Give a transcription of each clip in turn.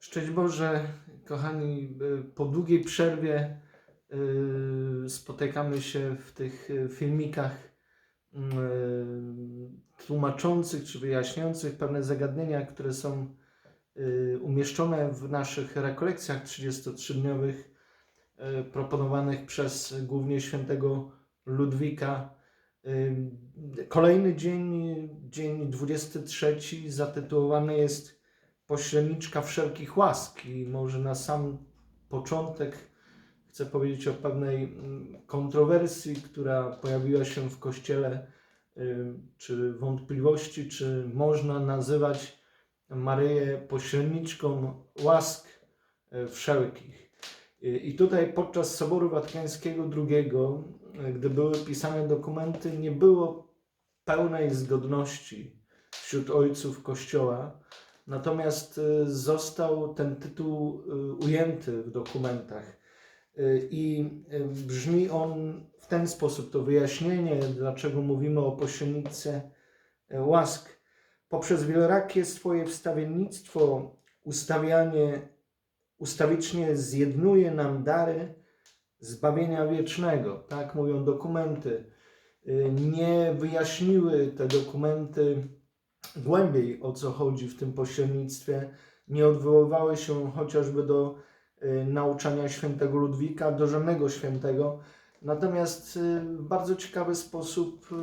Szczęść Boże, kochani, y, po długiej przerwie y, spotykamy się w tych y, filmikach tłumaczących czy wyjaśniających pewne zagadnienia, które są umieszczone w naszych rekolekcjach 33-dniowych y, proponowanych przez głównie świętego Ludwika. Kolejny dzień, dzień 23, zatytułowany jest pośredniczka wszelkich łask i może na sam początek chcę powiedzieć o pewnej mm, kontrowersji, która pojawiła się w Kościele, czy wątpliwości, czy można nazywać Maryję pośredniczką łask y, wszelkich. I tutaj podczas Soboru Watykańskiego II, y, gdy były pisane dokumenty, nie było pełnej zgodności wśród ojców Kościoła, Natomiast y, został ten tytuł y, ujęty w dokumentach Y, i brzmi on w ten sposób, to wyjaśnienie, dlaczego mówimy o pośrednicy łask. Poprzez wielorakie swoje wstawiennictwo, ustawianie, ustawicznie zjednuje nam dary zbawienia wiecznego. Tak mówią dokumenty. Nie wyjaśniły te dokumenty głębiej o co chodzi w tym pośrednictwie, nie odwoływały się chociażby do y, nauczania świętego Ludwika, do żadnego świętego. Natomiast y, w bardzo ciekawy sposób, y,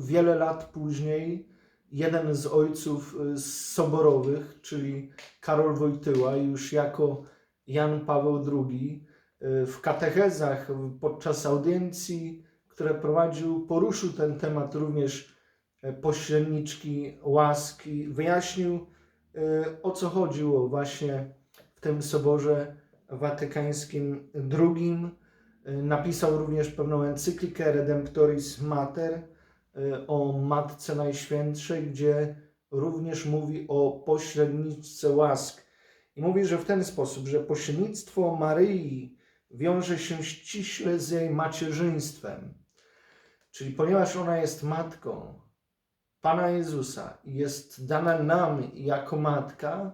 wiele lat później, jeden z ojców y, soborowych, czyli Karol Wojtyła, już jako Jan Paweł II, y, w katechezach podczas audiencji, które prowadził, poruszył ten temat również pośredniczki łaski, wyjaśnił e, o co chodziło właśnie w tym Soborze Watykańskim II. E, Napisał również pewną encyklikę Redemptoris Mater e, o Matce Najświętszej, gdzie również mówi o pośredniczce łask. I mówi, że w ten sposób, że pośrednictwo Maryi wiąże się ściśle z jej macierzyństwem. Czyli ponieważ ona jest matką, Pana Jezusa jest dana nam jako matka,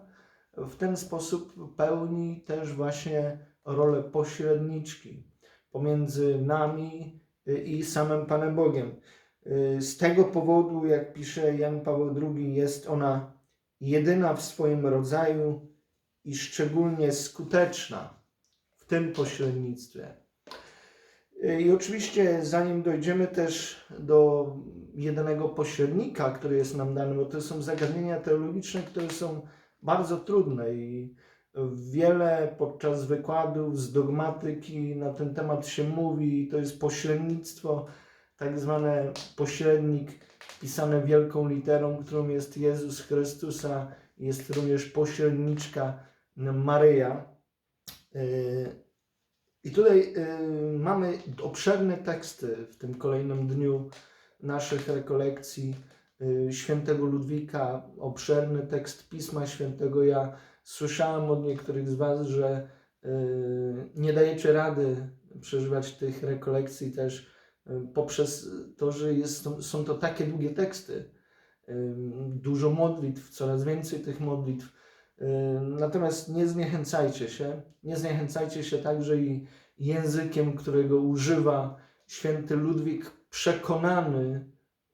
w ten sposób pełni też właśnie rolę pośredniczki pomiędzy nami y, i samym Panem Bogiem. Y, Z tego powodu, jak pisze Jan Paweł II, jest ona jedyna w swoim rodzaju i szczególnie skuteczna w tym pośrednictwie. I oczywiście, zanim dojdziemy też do jedynego pośrednika, który jest nam dany, bo to są zagadnienia teologiczne, które są bardzo trudne i wiele podczas wykładów z dogmatyki na ten temat się mówi. To jest pośrednictwo, tak zwane pośrednik pisane wielką literą, którą jest Jezus Chrystus, a jest również pośredniczka Maryja. Yy, i tutaj y, mamy obszerne teksty w tym kolejnym dniu naszych rekolekcji y, świętego Ludwika, obszerny tekst Pisma Świętego. Ja słyszałem od niektórych z Was, że y, nie dajecie rady przeżywać tych rekolekcji też y, poprzez to, że jest, są to takie długie teksty. Dużo modlitw, coraz więcej tych modlitw. Natomiast nie zniechęcajcie się. Nie zniechęcajcie się także i językiem, którego używa święty Ludwik, przekonany,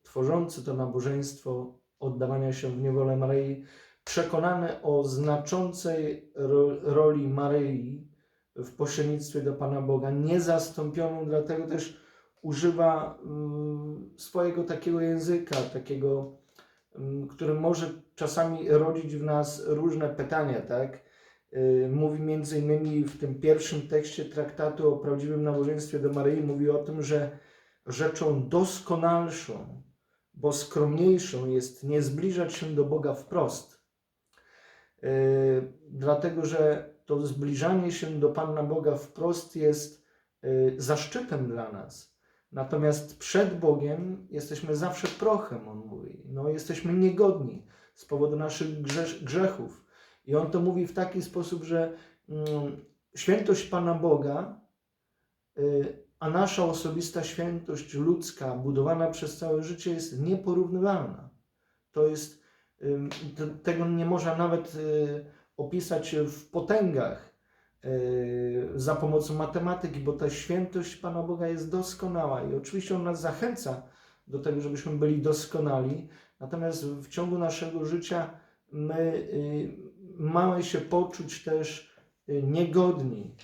tworzący to nabożeństwo oddawania się w niewolę Maryi, przekonany o znaczącej ro- roli Maryi w pośrednictwie do Pana Boga, niezastąpioną, dlatego też używa mm, swojego takiego języka, takiego m, który może czasami rodzić w nas różne pytania, tak? Y, Mówi między innymi w tym pierwszym tekście traktatu o prawdziwym nabożeństwie do Maryi, mówi o tym, że rzeczą doskonalszą, bo skromniejszą jest nie zbliżać się do Boga wprost. Y, Dlatego, że to zbliżanie się do Pana Boga wprost jest y, zaszczytem dla nas. Natomiast przed Bogiem jesteśmy zawsze prochem, on mówi. No, jesteśmy niegodni z powodu naszych grzesz- grzechów. I on to mówi w taki sposób, że mm, świętość Pana Boga, y, a nasza osobista świętość ludzka, budowana przez całe życie, jest nieporównywalna. To jest, tego nie można nawet y, opisać w potęgach e, za pomocą matematyki, bo ta świętość Pana Boga jest doskonała i oczywiście On nas zachęca do tego, żebyśmy byli doskonali, natomiast w ciągu naszego życia my y, mamy się poczuć też y, niegodni.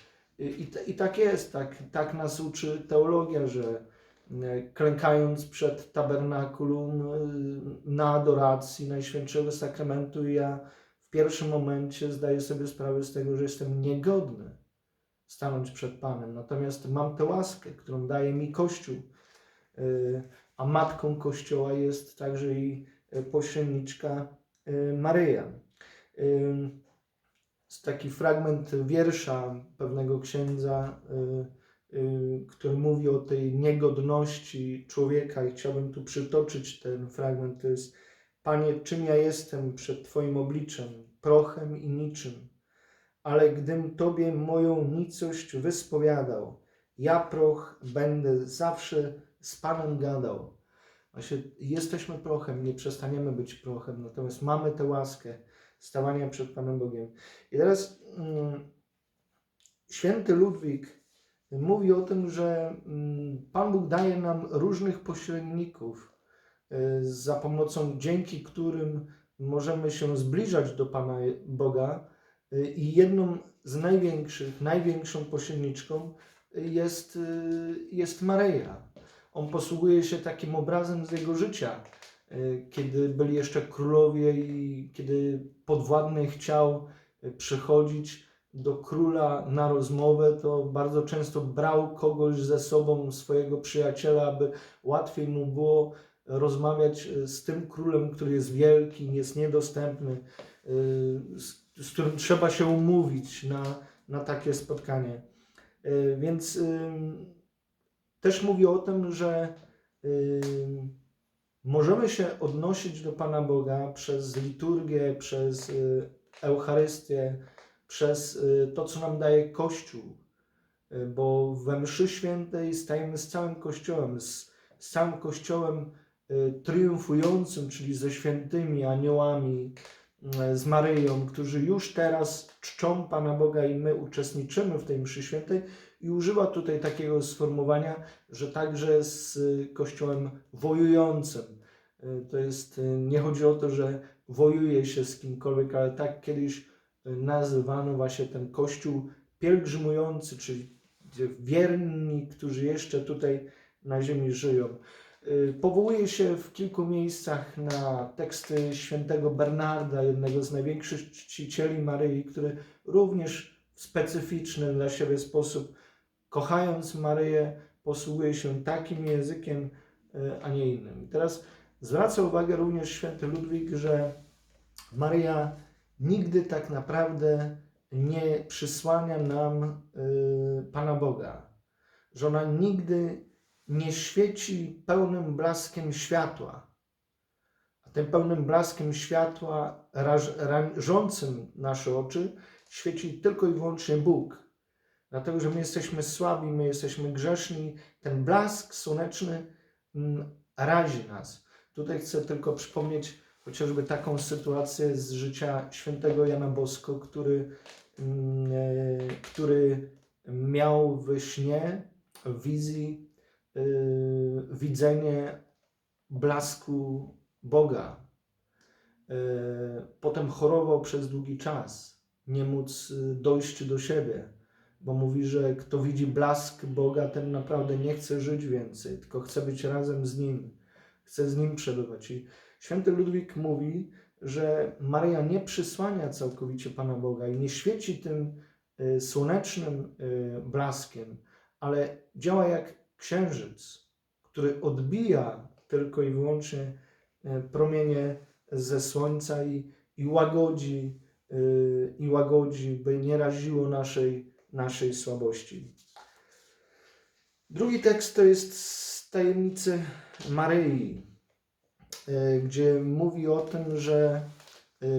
I, I tak jest, tak, tak nas uczy teologia, że y, klękając przed tabernakulum y, na adoracji Najświętszego Sakramentu, ja w pierwszym momencie zdaję sobie sprawę z tego, że jestem niegodny stanąć przed Panem. Natomiast mam tę łaskę, którą daje mi Kościół. Y, A matką Kościoła jest także i pośredniczka Maryja. Taki fragment wiersza pewnego księdza, y, y, który mówi o tej niegodności człowieka i chciałbym tu przytoczyć ten fragment. To jest Panie, czym ja jestem przed Twoim obliczem, prochem i niczym, ale gdym Tobie moją nicość wyspowiadał, ja proch będę zawsze z Panem gadał. Właśnie jesteśmy prochem, nie przestaniemy być prochem, natomiast mamy tę łaskę stawania przed Panem Bogiem. I teraz mm, święty Ludwik mówi o tym, że mm, Pan Bóg daje nam różnych pośredników, y, za pomocą dzięki którym możemy się zbliżać do Pana Boga. Y, I jedną z największych, największą pośredniczką jest, y, jest Maryja. On posługuje się takim obrazem z jego życia, kiedy byli jeszcze królowie i kiedy podwładny chciał y, przychodzić do króla na rozmowę, to bardzo często brał kogoś ze sobą, swojego przyjaciela, aby łatwiej mu było rozmawiać y, z tym królem, który jest wielki, jest niedostępny, z, z którym trzeba się umówić na, na takie spotkanie. Więc też mówi o tym, że możemy się odnosić do Pana Boga przez liturgię, przez y, Eucharystię, przez y, to, co nam daje Kościół, Y, bo we mszy świętej stajemy z całym Kościołem, z, z całym Kościołem triumfującym, czyli ze świętymi aniołami, z Maryją, którzy już teraz czczą Pana Boga i my uczestniczymy w tej mszy świętej i używa tutaj takiego sformułowania, że także z Kościołem wojującym. Y, To jest, y, nie chodzi o to, że wojuje się z kimkolwiek, ale tak kiedyś nazywano właśnie ten Kościół pielgrzymujący, czyli wierni, którzy jeszcze tutaj na ziemi żyją. Y, Powołuje się w kilku miejscach na teksty świętego Bernarda, jednego z największych czcicieli Maryi, który również w specyficzny dla siebie sposób, kochając Maryję, posługuje się takim językiem, y, a nie innym. I teraz zwraca uwagę również święty Ludwik, że Maryja nigdy tak naprawdę nie przysłania nam y, Pana Boga, że ona nigdy nie świeci pełnym blaskiem światła. A tym pełnym blaskiem światła raż- rażącym nasze oczy świeci tylko i wyłącznie Bóg. Dlatego, że my jesteśmy słabi, my jesteśmy grzeszni. Ten blask słoneczny mm, razi nas. Tutaj chcę tylko przypomnieć chociażby taką sytuację z życia świętego Jana Bosko, który, mm, e, który miał we śnie, w wizji, widzenie blasku Boga. E, Potem chorował przez długi czas, nie móc y, dojść do siebie, bo mówi, że kto widzi blask Boga, ten naprawdę nie chce żyć więcej, tylko chce być razem z Nim, chce z Nim przebywać. I święty Ludwik mówi, że Maryja nie przysłania całkowicie Pana Boga i nie świeci tym y, słonecznym y, blaskiem, ale działa jak księżyc, który odbija tylko i wyłącznie e, promienie ze słońca i, i łagodzi, y, i łagodzi, by nie raziło naszej, naszej słabości. Drugi tekst to jest z tajemnicy Maryi, e, gdzie mówi o tym, że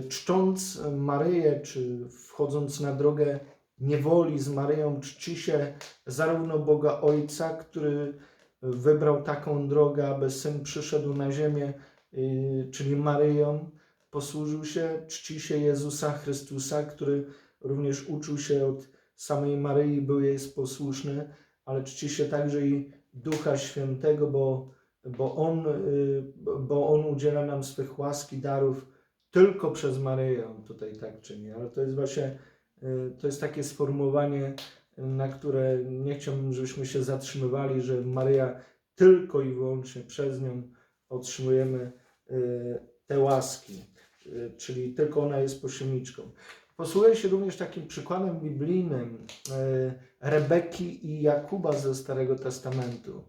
czcząc Maryję, czy wchodząc na drogę niewoli z Maryją, czci się zarówno Boga Ojca, który wybrał taką drogę, aby Syn przyszedł na ziemię, y, czyli Maryją, posłużył się, czci się Jezusa Chrystusa, który również uczył się od samej Maryi, był jej posłuszny, ale czci się także i Ducha Świętego, bo, bo, on, y, bo On udziela nam swych łaski, darów tylko przez Maryję. On tutaj tak czyni, ale to jest właśnie to jest takie sformułowanie, na które nie chciałbym, żebyśmy się zatrzymywali, że Maryja tylko i wyłącznie przez nią otrzymujemy y, te łaski, y, czyli tylko ona jest pośredniczką. Posługuję się również takim przykładem biblijnym y, Rebeki i Jakuba ze Starego Testamentu,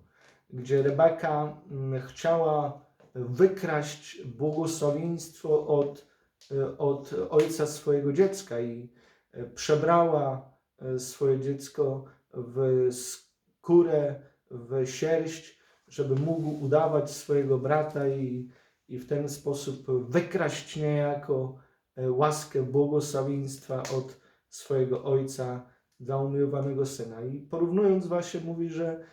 gdzie Rebeka mm, chciała wykraść błogosławieństwo od, y, od ojca swojego dziecka i y, przebrała y, swoje dziecko w skórę, w sierść, żeby mógł udawać swojego brata i, i w ten sposób wykraść niejako e, łaskę błogosławieństwa od swojego ojca dla umiłowanego syna. I porównując właśnie mówi, że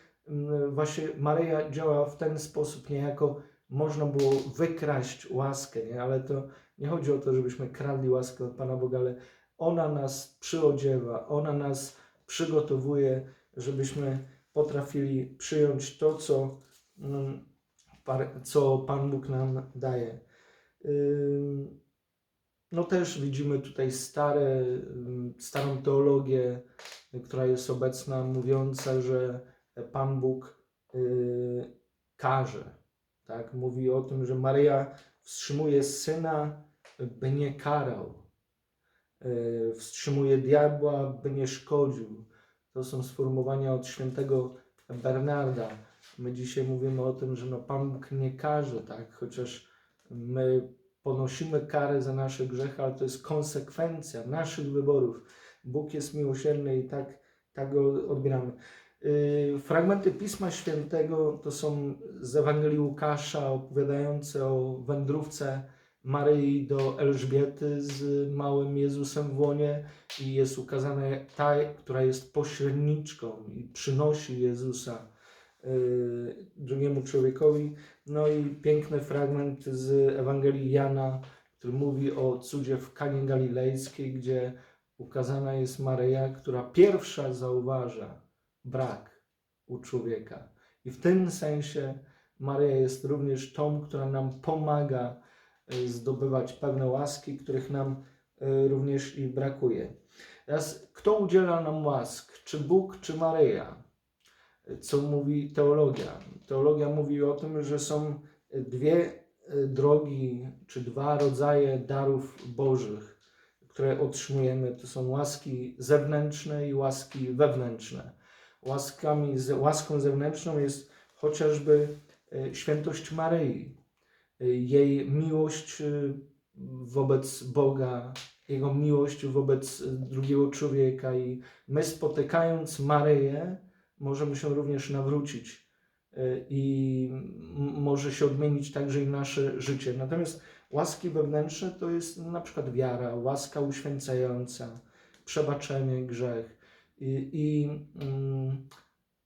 właśnie Maryja działa w ten sposób, niejako można było wykraść łaskę, nie? ale to nie chodzi o to, żebyśmy kradli łaskę od Pana Boga, ale ona nas przyodziewa, ona nas przygotowuje, żebyśmy potrafili przyjąć to, co, mm, co Pan Bóg nam daje. No też widzimy tutaj stare, starą teologię, która jest obecna, mówiąca, że Pan Bóg y, karze. Tak? Mówi o tym, że Maryja wstrzymuje syna, by nie karał. Y, Wstrzymuje diabła, by nie szkodził. To są sformułowania od świętego Bernarda. My dzisiaj mówimy o tym, że no Pan Bóg nie karze, tak? chociaż my ponosimy karę za nasze grzechy, ale to jest konsekwencja naszych wyborów. Bóg jest miłosierny i tak, tak go odbieramy. Yy, Fragmenty Pisma Świętego to są z Ewangelii Łukasza opowiadające o wędrówce Maryi do Elżbiety z małym Jezusem w łonie i jest ukazana ta, która jest pośredniczką i przynosi Jezusa y, drugiemu człowiekowi. No i piękny fragment z Ewangelii Jana, który mówi o cudzie w Kanie Galilejskiej, gdzie ukazana jest Maryja, która pierwsza zauważa brak u człowieka. I w tym sensie Maryja jest również tą, która nam pomaga zdobywać pewne łaski, których nam y, również i brakuje. Teraz, kto udziela nam łask? Czy Bóg, czy Maryja? Co mówi teologia? Teologia mówi o tym, że są dwie y, drogi, czy dwa rodzaje darów Bożych, które otrzymujemy. To są łaski zewnętrzne i łaski wewnętrzne. Łaskami, łaską zewnętrzną jest chociażby y, świętość Maryi, y, jej miłość y, wobec Boga, jego miłość wobec y, drugiego człowieka i my spotykając Maryję możemy się również nawrócić y, i może się odmienić także i nasze życie. Natomiast łaski wewnętrzne to jest na przykład wiara, łaska uświęcająca, przebaczenie, grzech i, i mm,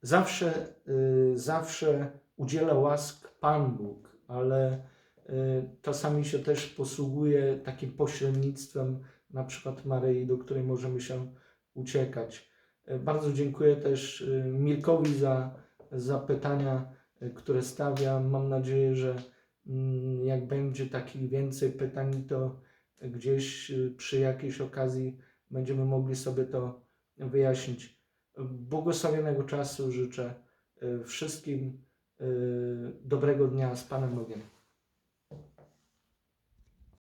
zawsze, y, zawsze udziela łask Pan Bóg, ale czasami się też posługuje takim pośrednictwem, na przykład Maryi, do której możemy się uciekać. Y, Bardzo dziękuję też y, Mirkowi za, za pytania, y, które stawia. Mam nadzieję, że mm, jak będzie takich więcej pytań, to gdzieś y, przy jakiejś okazji będziemy mogli sobie to wyjaśnić. Błogosławionego czasu życzę y, wszystkim y, dobrego dnia z Panem Bogiem.